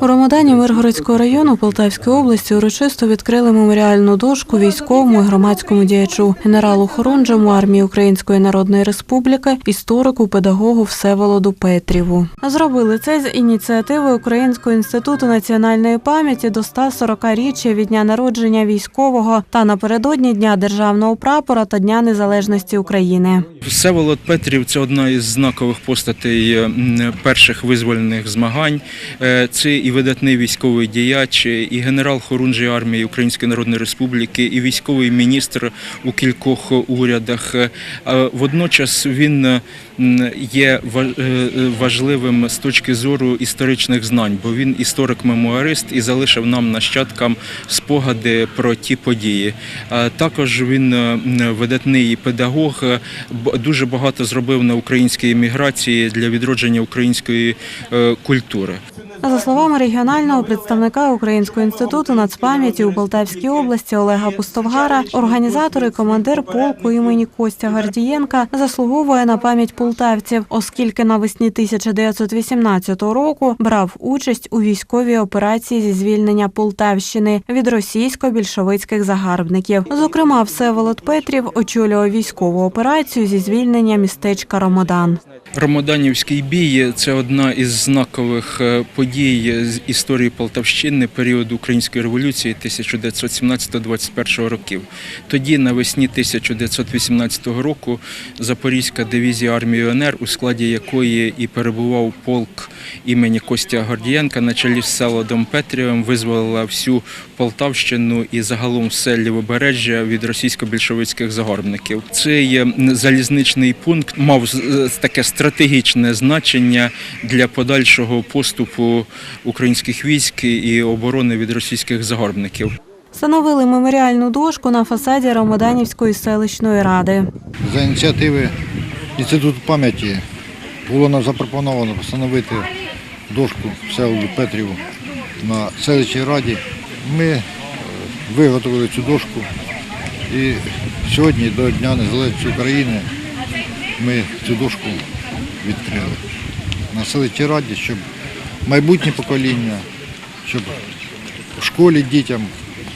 У Ромадані Миргородського району Полтавської області урочисто відкрили меморіальну дошку військовому і громадському діячу, генералу Хорунжому армії Української Народної Республіки, історику, педагогу Всеволоду Петріву. Зробили це з ініціативи Українського інституту національної пам'яті до 140-річчя від дня народження військового та напередодні Дня державного прапора та Дня Незалежності України. Всеволод Петрів це одна із знакових постатей перших визвольних змагань. Це і видатний військовий діяч, і генерал Хорунжої армії Української Народної Республіки, і військовий міністр у кількох урядах. Е, Водночас він е, є е, важливим з точки зору історичних знань, бо він історик-мемуарист і залишив нам нащадкам спогади про ті події. Також він видатний педагог, дуже багато зробив на українській еміграції для відродження української культури. За словами регіонального представника Українського інституту нацпам'яті у Полтавській області Олега Пустовгара, організатор і командир полку імені Костя Гардієнка заслуговує на пам'ять полтавців, оскільки навесні 1918 року брав участь у військовій операції зі звільнення Полтавщини від російсько-більшовицьких загарбників. Зокрема, Всеволод Петрів очолював військову операцію зі звільнення містечка Ромодан. Ромоданівський бій це одна із знакових е, подій з історії Полтавщини періоду Української революції 1917-21 років. Тоді, навесні 1918 року, Запорізька дивізія армії ОНР, у складі якої і перебував полк імені Костя Гордієнка на чолі з Селодом Петрівим, визволила всю Полтавщину і загалом все лівобережжя від російсько-більшовицьких загарбників. Цей е, залізничний пункт мав е, таке стратегічне значення для подальшого поступу українських військ і оборони від російських загарбників. Встановили меморіальну дошку на фасаді Ромоданівської селищної ради. За ініціативи Інституту пам'яті було нам запропоновано встановити дошку Всеволоду Петріву на селищній раді. Ми е, виготовили цю дошку і сьогодні до Дня Незалежності України ми цю дошку відкрили на селищній раді, щоб майбутнє покоління, щоб в школі дітям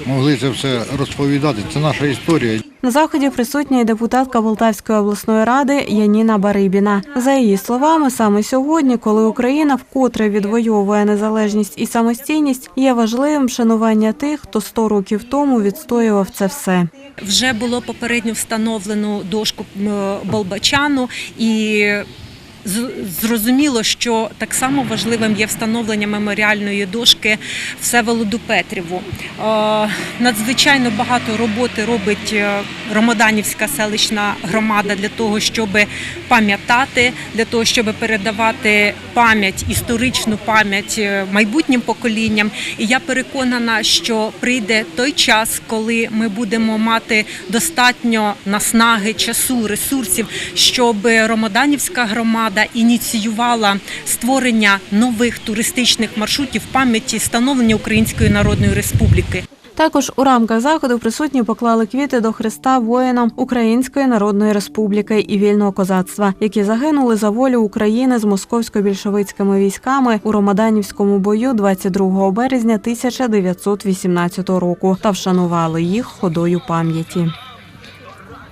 могли це все розповідати. Це наша історія. На заході присутня і депутатка Полтавської обласної ради Яніна Барибіна. За її словами, саме сьогодні, коли Україна вкотре відвоює незалежність і самостійність, є важливим шанування тих, хто 100 років тому відстоював це все. Вже було попередньо встановлено дошку Болбачану і. Зрозуміло, що так само важливим є встановлення меморіальної дошки Всеволоду Петріву. Е, Надзвичайно багато роботи робить е, Ромоданівська селищна громада для того, щоб пам'ятати, для того, щоб передавати пам'ять, історичну пам'ять е, майбутнім поколінням. І я переконана, що прийде той час, коли ми будемо мати достатньо наснаги, часу, ресурсів, щоб Ромоданівська громада ініціювала створення нових туристичних маршрутів пам'яті становлення Української Народної Республіки. Також у рамках заходу присутні поклали квіти до Христа воїнам Української Народної Республіки і вільного козацтва, які загинули за волю України з московсько-більшовицькими військами у Ромаданівському бою 22 березня 1918 року та вшанували їх ходою пам'яті.